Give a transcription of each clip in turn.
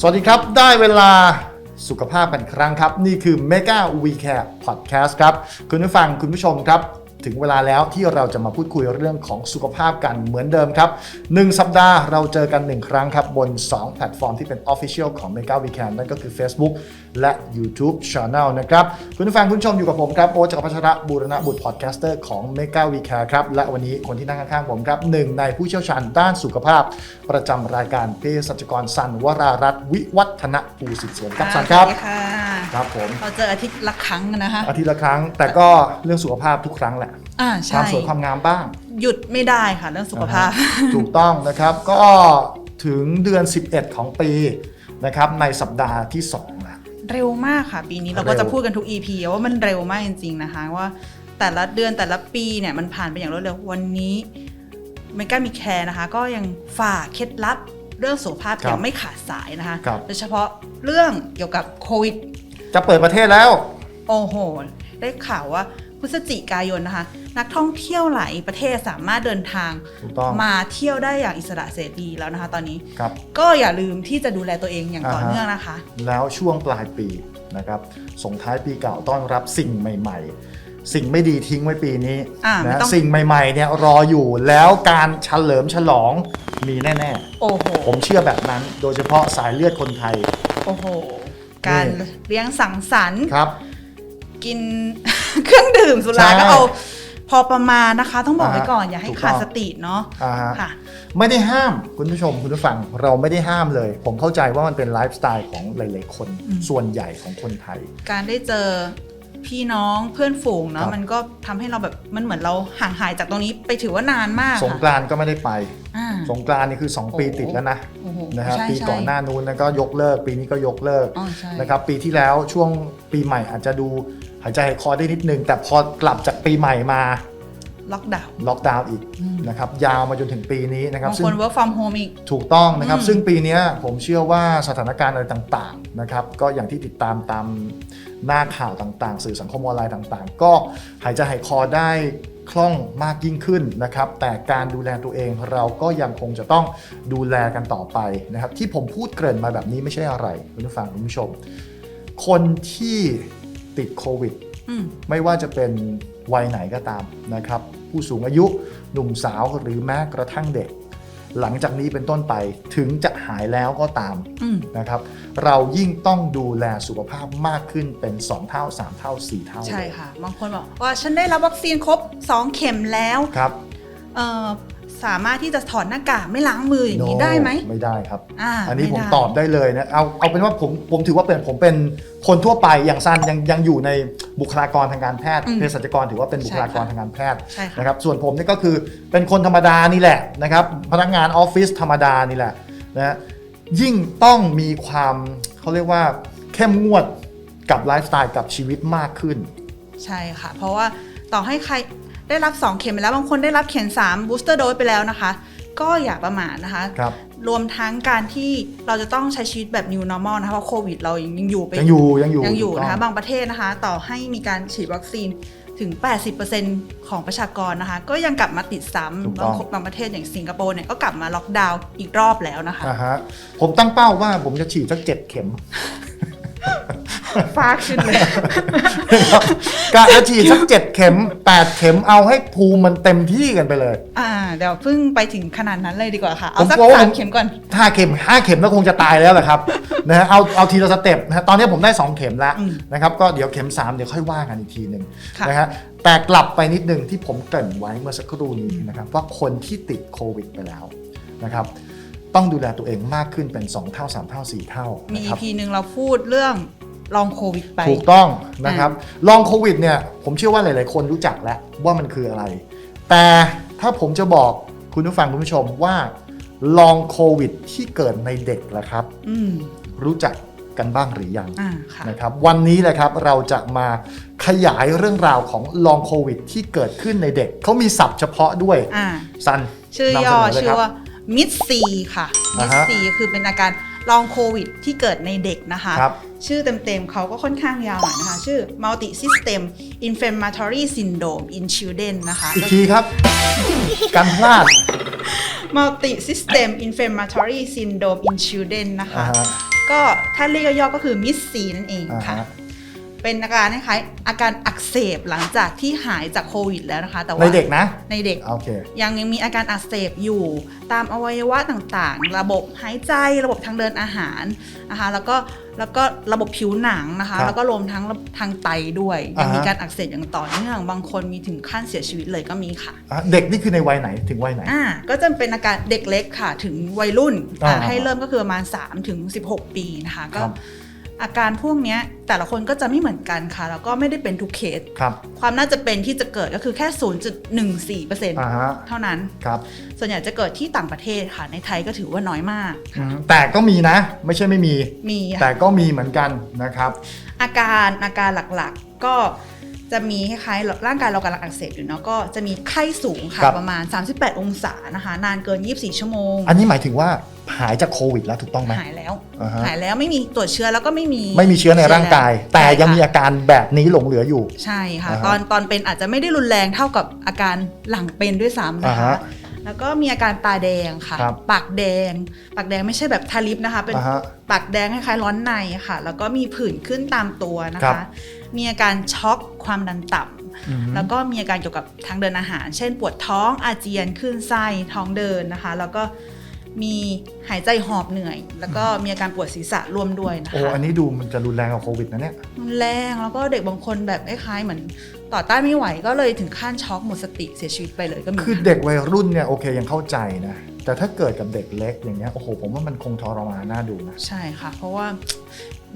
สวัสดีครับ ได้เวลาสุขภาพกันครั้งครับ นี่คือ Mega We Care Podcast ครับ คุณผู้ฟังคุณผู้ชมครับ ถึงเวลาแล้วที่เราจะมาพูดคุยเรื่องของสุขภาพกันเหมือนเดิมครับ 1 สัปดาห์เราเจอกัน 1 ครั้งครับ บน 2 แพลตฟอร์มที่เป็น Official ของ Mega We Care นั่นก็คือ Facebook และ YouTube Channel นะครับ คุณผู้ฟังคุณผู้ชมอยู่กับผมครับ โอ๊ตจักรพัชระบูรณะบุตรพอดแคสเตอร์ของ Mega We Care ครับ และวันนี้คนที่นั่งข้างๆผมครับหนึ่งในผู้เชี่ยวชาญด้านสุขภาพ ประจำรายการเภสัชกรสันวรารัตน์วิวัฒนภูสิทธิ์สวนครับสันครับสวัสดีค่ะครับผมเราเจออาทิตย์ละครั้งนะคะอาทิตย์ละครั้งแต่ก็เรื่องสุขภาพทุกครั้งแหละอ่าคใช่วามสวยความงามบ้าง หยุดไม่ได้ค่ะเรื่องสุขภาพ ถูกต้องนะครับก็ถึงเดือน 11 ของปีนะครับในสัปดาห์ที่2แล้วเร็วมากค่ะ ปีนี้เราเร็ก็วจะพูดกันทุก EP ว่ามันเร็วมากจริง ๆ นะคะว่าแต่ละเดือนแต่ละปีเนี่ยมันผ่านไปอย่างรวดเร็ววันนี้เมกามีแคร์นะคะ ก็ยังฝากเคล็ดลับเรื่องสุขภาพอย่างไม่ขาดสายนะคะครับโดยเฉพาะเรื่องเกี่ยวกับโควิด จะเปิดประเทศแล้ว โอ้โห ได้ข่าวว่าพ ฤศจิกายนนะคะ นักท่องเที่ยวหลายประเทศสามารถเดินทางถูกต้อง มาเที่ยวได้อย่างอิสระเสรีแล้วนะคะ ตอนนี้ ครับ ก็อย่าลืมที่จะดูแลตัวเองอย่างต่ออ่าฮะเนื่องนะคะ แล้วช่วงปลายปีนะครับส่งท้ายปีเก่าต้อนรับสิ่งใหม่ ๆ สิ่งไม่ดีทิ้งไว้ปีนี้อ่าไม่นะต้อง สิ่งใหม่ๆเนี่ยรออยู่แล้วการเฉลิมฉลองมีแน่โอ้โห ๆ ผมเชื่อแบบนั้น โดยเฉพาะสายเลือดคนไทย โอ้โห การนี่เลี้ยงสังสรรค์ ครับ กิน เครื่องดื่มสุราใช่ก็เอาพอประมาณนะคะ ต้องบอกอ่าไว้ก่อนอย่าให้ถูกขาดต้องสติเนาะอ่าฮะค่ะไม่ได้ห้ามคุณผู้ชมคุณผู้ฟังเราไม่ได้ห้ามเลย ผมเข้าใจว่ามันเป็นไลฟ์สไตล์ของหลาย ๆ คนอืมส่วนใหญ่ของคนไทย การได้เจอพี่น้องเพื่อนฝูงครัเนาะบมันก็ทำให้เราแบบมันเหมือนเราห่างหายจากตรงนี้ไปถือว่านานมาก สงกรานต์ก็ไม่ได้ไปอ่าสงกรานต์นี่คือ 2 ปีโอ้ติดแล้วนะโอ้โหนะครับใช่ปีใช่ก่อนหน้านู้นนะก็ยกเลิก ปีนี้ก็ยกเลิกอ๋อใช่นะครับปีที่แล้วช่วงปีใหม่อาจจะดูหายใจหายคอได้นิดนึง แต่พอกลับจากปีใหม่มาล็อกดาวน์ ล็อกดาวน์อีกอืมนะครับยาวมาจนถึงปีนี้นะครับบางซึ่คงน work from home อีก ถูกต้องนะครับอืมซึ่งปีเนี้ยผมเชื่อว่าสถานการณ์อะไรต่างๆนะครับก็อย่างที่ติดตามตามหน้าข่าวต่างๆ สื่อสังคมออนไลน์ต่างๆ ก็หายใจหายคอได้คล่องมากยิ่งขึ้นนะครับ แต่การดูแลตัวเองเราก็ยังคงจะต้องดูแลกันต่อไปนะครับ ที่ผมพูดเกริ่นมาแบบนี้ไม่ใช่อะไรคุณผู้ฟังคุณผู้ชม คนที่ ติดโควิดอืมไม่ว่าจะเป็นวัยไหนก็ตามนะครับ ผู้สูงอายุหนุ่มสาวหรือแม้กระทั่งเด็ก หลังจากนี้เป็นต้นไปถึงจะหายแล้วก็ตามอืมนะครับ เรายิ่งต้องดูแลสุขภาพมากขึ้นเป็น 2 เท่า 3 เท่า 4 เท่าใช่ค่ะบางคนบอกว่าฉันได้รับวัคซีนครบ 2 เข็มแล้วครับเอ่อ สามารถที่จะถอดหน้ากากไม่ล้างมืออย่างนี้ No ได้ไหม ไม่ได้ครับ อ่าอันนี้ผมไได้ตอบได้เลยนะ เอาเอาเป็นว่าผมผมถือว่าเป็นผมเป็นคนทั่วไปอย่างสั้นยังยังอยู่ในบุคลากรทางการแพทย์อืมเภสัชกรถือว่าเป็นบุคลากรใช่ค่ะทางการแพทย์ใช่ค่ะ นะครับ ส่วนผมนี่ก็คือเป็นคนธรรมดานี่แหละนะครับ พนักงานออฟฟิศธรรมดานี่แหละนะยิ่งต้องมีความเขาเรียกว่าเข้มงวดกับไลฟ์สไตล์กับชีวิตมากขึ้น ใช่ค่ะ เพราะว่าต่อให้ใคร ได้รับ 2 เข็มไปแล้วบางคนได้รับเข็ม3 booster dose ไปแล้วนะคะ ก็อย่าประมาทนะคะครับรวมทั้งการที่เราจะต้องใช้ชีวิตแบบ new normal นะคะเพราะโควิดเรายังยังอยู่ไปยังอยู่ยังอยู่ยังอยู่ถูกต้นะคะบางประเทศนะคะ ต่อให้มีการฉีดวัคซีนถึง 80%ของประชากรนะคะ ก็ยังกลับมาติดซ้ถูกำต้บาองงบางประเทศอย่างสิงคโปร์เนี่ยก็กลับมาล็อกดาวน์อีกรอบแล้วนะคะอ่าฮะผมตั้งเป้าว่าผมจะฉีดสักเจ็ดเข็ม ฟากขึ้นเลยกะจะฉีดสักเจ็ดเข็มแปดเข็มเอาให้ภูมิมันเต็มที่กันไปเลย อ่า เดี๋ยวเพิ่งไปถึงขนาดนั้นเลยดีกว่าค่ะ เอาสักผมกลัวว่าสาผม มเข็มก่อน ห้าเข็มห้าเข็มก็คงจะตายแล้วแหละครับ นะฮะเอาเอาทีละสเต็ปนะฮะตอนนี้ผมได้ 2 เข็มแล้วอืมนะครับก็เดี๋ยวเข็ม 3 เดี๋ยวค่อยว่ากันอีกทีหนึ่งค่ะ นะฮะแต่กลับไปนิดนึงที่ผมเกริ่นไว้เมื่อสักครู่นี้นะครับว่าคนที่ติดโควิดไปแล้วนะครับต้องดูแลตัวเองมากขึ้นเป็น 2 เท่า 3 เท่า 4 เท่ามี นะครับ EP หนึ่งเราพูดเรื่อง ลองโควิดไป ถูกต้องนะครับลองโควิดเนี่ยผมเชื่อว่าหลาย ๆ คนรู้จักแล้วว่ามันคืออะไร แต่ถ้าผมจะบอกคุณผู้ฟังคุณผู้ชมว่าลองโควิดที่เกิดในเด็กละครับอืมรู้จักกันบ้างหรือยังอ่าค่ะนะครับ วันนี้แหละครับเราจะมาขยายเรื่องราวของลองโควิดที่เกิดขึ้นในเด็กเขามีศัพท์เฉพาะด้วยอ่าซันชื่อนำย่อเสนอเลยชื่คอรับว่ามิดซีค่ะมิอ่าดฮะซีคือเป็นอาการ ลองโควิดที่เกิดในเด็กนะคะ ครับ ชื่อเต็มๆเขาก็ค่อนข้างยาวหน่อยนะคะ ชื่อ multi system inflammatory syndrome in children นะคะ อีกทีครับ การพลาด multi system inflammatory syndrome in children นะคะ อ่าฮะก็ถ้าเรียกย่อๆก็คือมิสซีนั่นเองอ่าค่ะฮะ เป็นอาการคล้ายๆอาการอักเสบหลังจากที่หายจากโควิดแล้วนะคะ แต่ว่าในเด็กนะ ในเด็ก โอเค ยังยังมีอาการอักเสบอยู่ตามอวัยวะต่างๆ ระบบหายใจระบบทางเดินอาหารนะคะแล้วก็แล้วก็ระบบผิวหนังนะคะ ครับแล้วก็รวมทั้งทางไตด้วยยังอ่าฮะมีการอักเสบอย่างต่อเนื่องบางคนมีถึงขั้นเสียชีวิตเลยก็มีค่ะ อะเด็กนี่คือในวัยไหนถึงวัยไหน อ่าก็จะเป็นอาการเด็กเล็กค่ะ ถึงวัยรุ่นอ่าอ่าให้เริ่มก็คือประมาณ3ถึง16 ปีนะคะ ก็ครับ อาการพวกเนี้ยแต่ละคนก็จะไม่เหมือนกันค่ะ แล้วก็ไม่ได้เป็นทุกเคสครับความน่าจะเป็นที่จะเกิดก็คือแค่ 0.14%อ่าฮะเท่านั้นครับส่วนใหญ่จะเกิดที่ต่างประเทศค่ะ ในไทยก็ถือว่าน้อยมากอืมแต่ก็มีนะ ไม่ใช่ไม่มีมีแต่ค่ะก็มีเหมือนกันนะครับ อาการอาการหลักๆก็จะมีคล้ายๆร่างกายเรากำลังอักเสบอยู่เนาะก็จะมีไข้สูงค่ะครับประมาณ 38 องศานะคะ นานเกิน 24 ชั่วโมง อันนี้หมายถึงว่า หายจากโควิดแล้วถูกต้องไหม หายแล้ว อ่าฮะ หายแล้วไม่มีตรวจเชื้อแล้วก็ไม่มีไม่มีเชื้อในร่างกาย แต่ใช่ค่ะยังมีอาการแบบนี้หลงเหลืออยู่ ใช่ค่ะ อ่าฮะ ตอนตอนเป็นอาจจะไม่ได้รุนแรงเท่ากับอาการหลังเป็นด้วยซ้ำนะอ่าคะ ฮะ แล้วก็มีอาการตาแดงค่ะ ครับ ปากแดง ปากแดงไม่ใช่แบบทาลิปนะคะ เป็นอ่าฮะ ปากแดงคล้ายๆร้อนในค่ะ แล้วก็มีผื่นขึ้นตามตัวนะครัคะ บ มีอาการช็อกความดันต่ำ อืม แล้วก็มีอาการเกี่ยวกับทางเดินอาหาร เช่นปวดท้องอาเจียนคลื่นไส้ท้องเดินนะคะ แล้วก็ มีหายใจหอบเหนื่อย แล้วก็มีอาการปวดศีรษะร่วมด้วยนะโอ้คะอันนี้ดูมันจะรุนแรงกว่าโควิดนะเนี่ยมันแรงแล้วก็เด็กบางคนแบบคล้ายๆเหมือนต่อต้านไม่ไหวก็เลยถึงขั้นช็อกหมดสติเสียชีวิตไปเลยก็มีคือเด็กวัยรุ่นเนี่ยโอเคยังเข้าใจนะ แต่ถ้าเกิดกับเด็กเล็กอย่างเงี้ยโอ้โหผมว่ามันคงทรมานน่าดูนะ ใช่ค่ะ เพราะว่า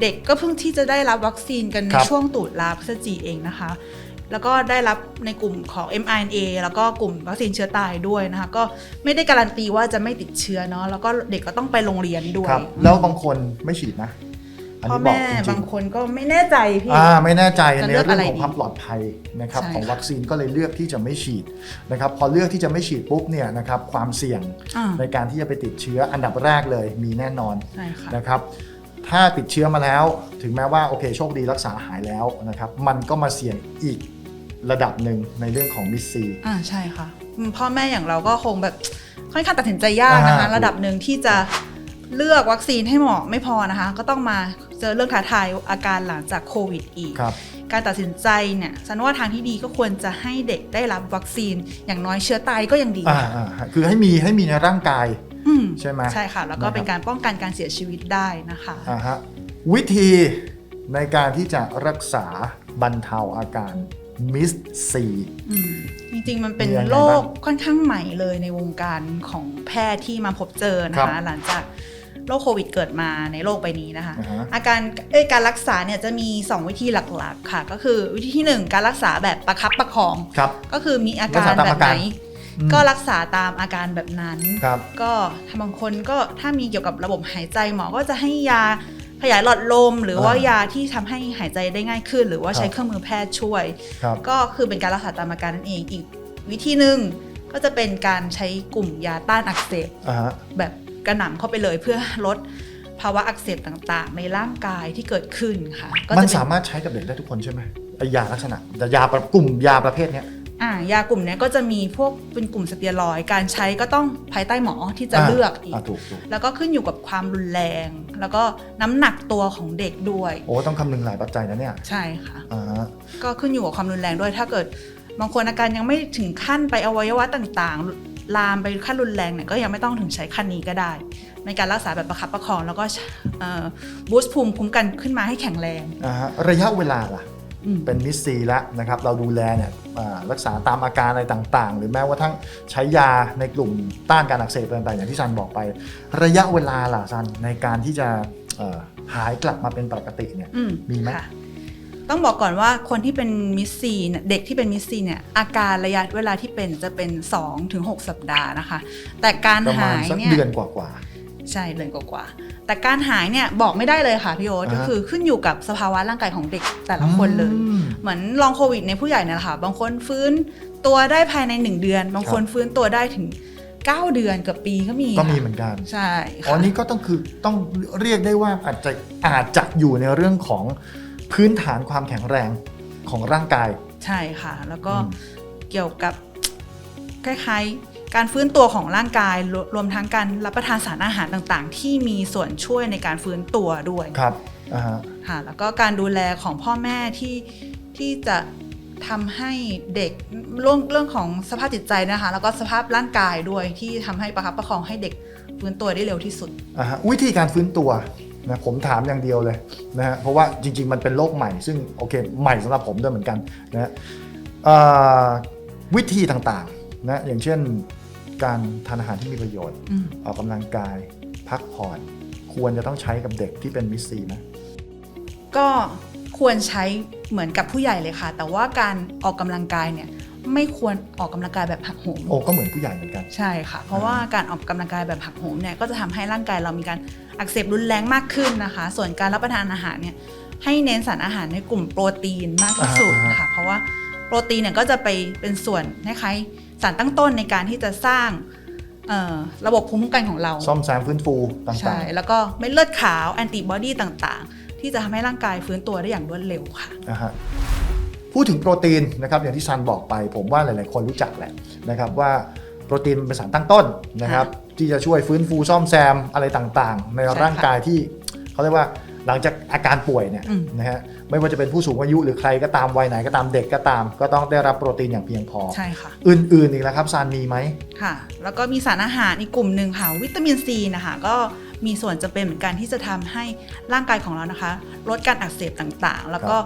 เด็กก็เพิ่งที่จะได้รับวัคซีนกันในครับ ช่วงตุลาพฤศจิเองนะคะ แล้วก็ได้รับในกลุ่มของ mRNA แล้วก็กลุ่มวัคซีนเชื้อตายด้วยนะคะ ก็ไม่ได้การันตีว่าจะไม่ติดเชื้อเนาะแล้วก็เด็กก็ต้องไปโรงเรียนด้วยครับแล้วบางคนไม่ฉีดนะอันพ่อนี้บอกแม่จริบางงคนก็ไม่แน่ใจพี่ๆอ่าไม่แน่ใจจะในเลือกเรื่ออะไรงของดีความปลอดภัยนะครับใช่ของค่ะวัคซีนก็เลยเลือกที่จะไม่ฉีดนะครับพอเลือกที่จะไม่ฉีดปุ๊บเนี่ยนะครับความเสี่ยงอ่าในการที่จะไปติดเชื้ออันดับแรกเลยมีแน่นอนใช่ค่ะนะครับถ้าติดเชื้อมาแล้ว ถึงแม้ว่าโอเคโชคดีรักษาหายแล้วนะครับมันก็มาเสี่ยงอีก ระดับหนึ่งในเรื่องของมิสซี อ่าใช่ค่ะอืมพ่อแม่อย่างเราก็คงแบบค่อนข้างตัดสินใจยากนะคะ อ่า ระดับหนึ่งที่จะเลือกวัคซีนให้เหมาะไม่พอนะคะ ก็ต้องมาเจอเรื่องท้าทายอาการหลังจากโควิดอีก ครับ การตัดสินใจเนี่ยฉันว่าทางที่ดีก็ควรจะให้เด็กได้รับวัคซีนอย่างน้อยเชื้อตายก็ยังดีอ่าอ่าคือให้มีให้มีในร่างกาย อืมใช่ไหม ใช่ค่ะ แล้วก็นะครับเป็นการป้องกันการเสียชีวิตได้นะคะ อ่าฮะวิธีในการที่จะรักษาบรรเทาอาการ มิสซีอืมจริงๆ มันเป็นมีอะไรบ้างโรคค่อนข้างใหม่เลยในวงการของแพทย์ที่มาพบเจอนะครัคะบหลังจากโรคโควิดเกิดมาในโลกใบนี้นะคะอ่าฮะอาการเอ้ยการรักษาเนี่ยจะมี 2 วิธีหลักๆค่ะ ก็คือวิธีที่ 1 การรักษาแบบประคับประคองครับก็คือมีอาการรักษาตามแบบอาไหกานรอืมก็รักษาตามอาการแบบนั้นครับก็ถ้าบางคนก็ถ้ามีเกี่ยวกับระบบหายใจหมอก็จะให้ยา ขยายหลอดลม หรือว่าอ่ายาที่ทำให้หายใจได้ง่ายขึ้น หรือว่าครับใช้เครื่องมือแพทย์ช่วยครับก็คือเป็นการรักษาตามอาการนั่นเองอีกวิธีหนึ่งก็จะเป็นการใช้กลุ่มยาต้านอักเสบอ่าฮะแบบกระหน่ำเข้าไปเลยเพื่อลดภาวะอักเสบต่างๆ ในร่างกายที่เกิดขึ้นค่ะก็มันจะเป็สามารถใช้กับเด็กได้ทุกคนใช่ไหมไอยาลักษณะแต่ยาประกลุ่มยาประเภทเนี้ย อ่ายากลุ่มเนี้ยก็จะมีพวกเป็นกลุ่มสเตียรอยด์การใช้ก็ต้องภายใต้หมอที่จะอ่าเลือกอีกอ่าถูกถูกแล้วก็ขึ้นอยู่กับความรุนแรง แล้วก็น้ำหนักตัวของเด็กด้วย โอ้ต้องคำนึงหลายปัจจัยนะเนี่ยใช่ค่ะ อ่าฮะก็ขึ้นอยู่กับความรุนแรงด้วยถ้าเกิดบางคนอาการยังไม่ถึงขั้นไปอวัยวะต่างๆ ลามไปขั้นรุนแรงเนี่ยก็ยังไม่ต้องถึงใช้ขั้นนี้ก็ได้ ในการรักษาแบบประคับประคอง แล้วก็บูสต์ภูมิคุ้มกันขึ้นมาให้แข็งแรงอ่าฮะระยะเวลาล่ะ อืมเป็นมิสซีแล้วนะครับ เราดูแลเนี่ยอ่า รักษาตามอาการอะไรต่างๆ หรือแม้ว่าทั้งใช้ยาในกลุ่มต้านการอักเสบต่างๆ อย่างที่ซันบอกไป ระยะเวลาล่ะซันในการที่จะเอ่อหายกลับมาเป็นปกติเนี่ยอืมีไหมค่ะต้องบอกก่อนว่าคนที่เป็นมิสซีเนี่ยเด็กที่เป็นมิสซีเนี่ยอาการระยะเวลาที่เป็นจะเป็น 2-6 สัปดาห์นะคะ แต่การประมาหาณยสักเนี่ยเดือนกว่า ใช่เดือนกว่าๆแต่การหายเนี่ยบอกไม่ได้เลยค่ะพี่โอ๊ตอ่าฮะก็คือขึ้นอยู่กับสภาวะร่างกายของเด็กแต่ๆละคนเลย อืมเหมือนลองโควิดในผู้ใหญ่เนี่ยแหละค่ะ บางคนฟื้นตัวได้ภายใน 1 เดือน บางคนฟื้นตัวได้ถึง 9 เดือนเกับปีก็มีก็มีค่ะเหมือนกัน ใช่อ๋อค่ะ นี่ก็ต้องคือต้องเรียกได้ว่าอาจจะอาจจะอยู่ในเรื่องของพื้นฐานความแข็งแรงของร่างกาย ใช่ค่ะ แล้วก็อืม เกี่ยวกับคล้าย การฟื้นตัวของร่างกายรวรวมทั้งการรับประทานสารอาหารต่างๆ ที่มีส่วนช่วยในการฟื้นตัวด้วยครับอ่าฮะค่ะแล้วก็การดูแลของพ่อแม่ที่ที่จะทำให้เด็กเรื่องเรื่องของสภาพจิตใจนะคะ แล้วก็สภาพร่างกายด้วยที่ทำให้ประคับประคองให้เด็กฟื้นตัวได้เร็วที่สุด อ่าฮะวิธีการฟื้นตัวนะผมถามอย่างเดียวเลยนะฮะเพราะว่าจริง ๆ มันเป็นโรคใหม่ ซึ่งโอเคใหม่สำหรับผมด้วยเหมือนกันนะฮะเอ่อวิธีต่างๆนะอย่างเช่น การทานอาหารที่มีประโยชน์ อืม ออกกำลังกาย พักผ่อน ควรจะต้องใช้กับเด็กที่เป็นมิสซีไหมก็ควรใช้เหมือนกับผู้ใหญ่เลยค่ะ แต่ว่าการออกกำลังกายเนี่ยไม่ควรออกกำลังกายแบบหักโหม โอ้ก็เหมือนผู้ใหญ่เหมือนกัน ใช่ค่ะ เพราะว่าการออกกำลังกายแบบหักโหมเนี่ยก็จะทำให้ร่างกายเรามีการอักเสบรุนแรงมากขึ้นนะคะ ส่วนการรับประทานอาหารเนี่ยให้เน้นสารอาหารในกลุ่มโปรตีนมากที่สุดอ่าฮะ ค่ะ เพราะว่า โปรตีนเนี่ยก็จะไปเป็นส่วนคล้ายๆสารตั้งต้นในการที่จะสร้างเอ่อระบบภูมิคุ้มกันของเรา ซ่อมแซมฟื้นฟูต่าใช่งแล้วก็เม็ดเลือดขาวแอนติบอดีต่างๆ ที่จะทำให้ร่างกายฟื้นตัวได้อย่างรวดเร็วค่ะๆนะฮะพูดถึงโปรตีนนะครับอย่างที่ซันบอกไป ผมว่าหลายๆ คนรู้จักแหละนะครับว่าโปรตีนเป็นสารตั้งต้นนะครับที่จะช่วยฟื้นฟูซ่อมแซมอะไรต่างๆ ในใช่ค่ะร่างกายที่เขาเรียกว่า หลังจากอาการป่วยเนี่ยอืมนะฮะไม่ว่าจะเป็นผู้สูงอายุหรือใครก็ตามวัยไหนก็ตามเด็กก็ตาม ก็ต้องได้รับโปรตีนอย่างเพียงพอ ใช่ค่ะ อื่นๆอีกแล้วครับซันมีไหมค่ะ แล้วก็มีสารอาหารอีกกลุ่มหนึ่งค่ะ วิตามินซีนะคะก็มีส่วนจะเป็นเหมือนกันที่จะทำให้ร่างกายของเรานะคะ ลดการอักเสบต่างๆ แล้วก็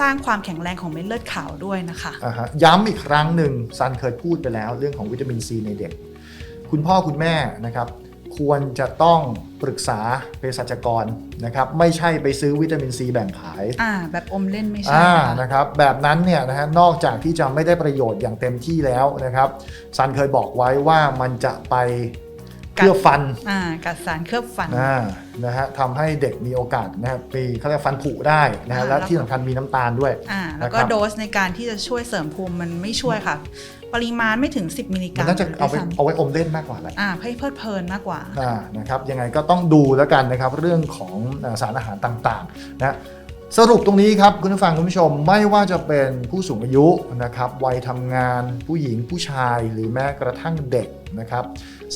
สร้างความแข็งแรงของเม็ดเลือดขาวด้วยนะคะอ่าฮะย้ำอีกครั้งหนึ่งซันเคยพูดไปแล้ว เรื่องของวิตามินซีในเด็ก คุณพ่อคุณแม่นะครับ ควรจะต้องปรึกษาเภสัชกรนะครับไม่ใช่ไปซื้อวิตามินซีแบ่งขายอ่าแบบอมเล่นไม่ใช่อ่าค่ะนะครับแบบนั้นเนี่ยนะฮะนอกจากที่จะไม่ได้ประโยชน์อย่างเต็มที่แล้วนะครับซันเคยบอกไว้ว่ามันจะไปเคลือบฟันอ่ากัดสารเคลือบฟันอ่านะฮะทำให้เด็กมีโอกาสนะครับมีเขาเรียกฟันผุได้นะฮะอ่าและแล้วที่สำคัญมีน้ำตาลด้วยอ่าแล้วก็นะครับโดสในการที่จะช่วยเสริมภูมิมันไม่ช่วยค่ะ ปริมาณไม่ถึง 10 มิลลิกมัรันมน่าจะเอาไปด้วยซ้ำเอาไว้อมเล่นมากกว่าแหละอ่าให้เพลิดเพลินมากกว่า อ่านะครับยังไงก็ต้องดูแล้วกันนะครับเรื่องของอ่าสารอาหารต่างๆนะสรุปตรงนี้ครับคุณผู้ฟังคุณผู้ชมไม่ว่าจะเป็นผู้สูงอายุนะครับวัยทำงานผู้หญิงผู้ชายหรือแม้กระทั่งเด็กนะครับ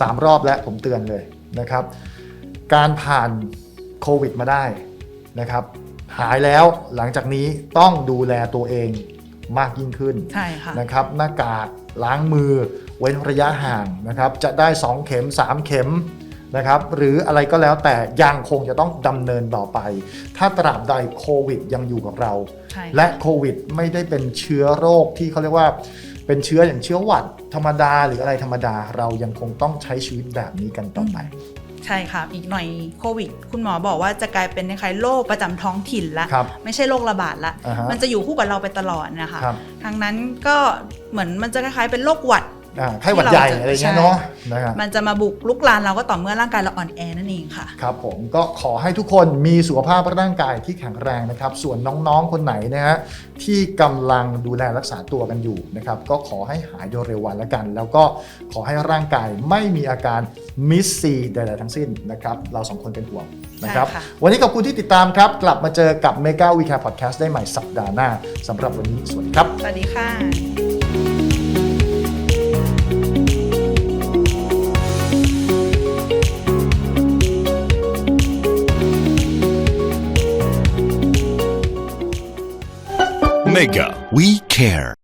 สามรอบแล้วผมเตือนเลยนะครับ การผ่านโควิดมาได้นะครับหายแล้วหลังจากนี้ต้องดูแลตัวเอง มากยิ่งขึ้นใช่ค่ะนะครับหน้ากากล้างมือเว้นระยะห่างนะครับจะได้ 2 เข็ม 3 เข็มนะครับหรืออะไรก็แล้วแต่ยังคงจะต้องดำเนินต่อไป ถ้าตราบใดโควิดยังอยู่กับเราใช่และโควิดไม่ได้เป็นเชื้อโรคที่เขาเรียกว่าเป็นเชื้ออย่างเชื้อหวัดธรรมดาหรืออะไรธรรมดาเรายังคงต้องใช้ชีวิตแบบนี้กันต่อไป ใช่ค่ะ อีกหน่อยโควิด คุณหมอบอกว่าจะกลายเป็นคล้ายๆโรคประจำท้องถิ่นละ ครับไม่ใช่โรคระบาดละ อ่าฮะมันจะอยู่คู่กับเราไปตลอดนะคะครับ ทางนั้นก็เหมือนมันจะคล้ายๆเป็นโรคหวัด อ่าไข้หวัดใหญ่ที่เราจะอะไรเงี้ยใช่เนาะนะครับมันจะมาบุกลุกลานเราก็ต่อเมื่อร่างกายเราอ่อนแอนั่นเองค่ะ ครับผมก็ขอให้ทุกคนมีสุขภาพร่างกายที่แข็งแรงนะครับ ส่วนน้องๆคนไหนนะฮะที่กำลังดูแลรักษาตัวกันอยู่นะครับก็ขอให้หายโดยเร็ววันแล้วกัน แล้วก็ขอให้ร่างกายไม่มีอาการมิสซีใดๆทั้งสิ้นนะครับเราสองคนเป็นห่วงนะครับใช่ค่ะวันนี้ขอบคุณที่ติดตามครับ กลับมาเจอกับ Mega We Care Podcast ได้ใหม่สัปดาห์หน้าสำหรับวันนี้สวัสดีครับ สวัสดีค่ะ Mega We Care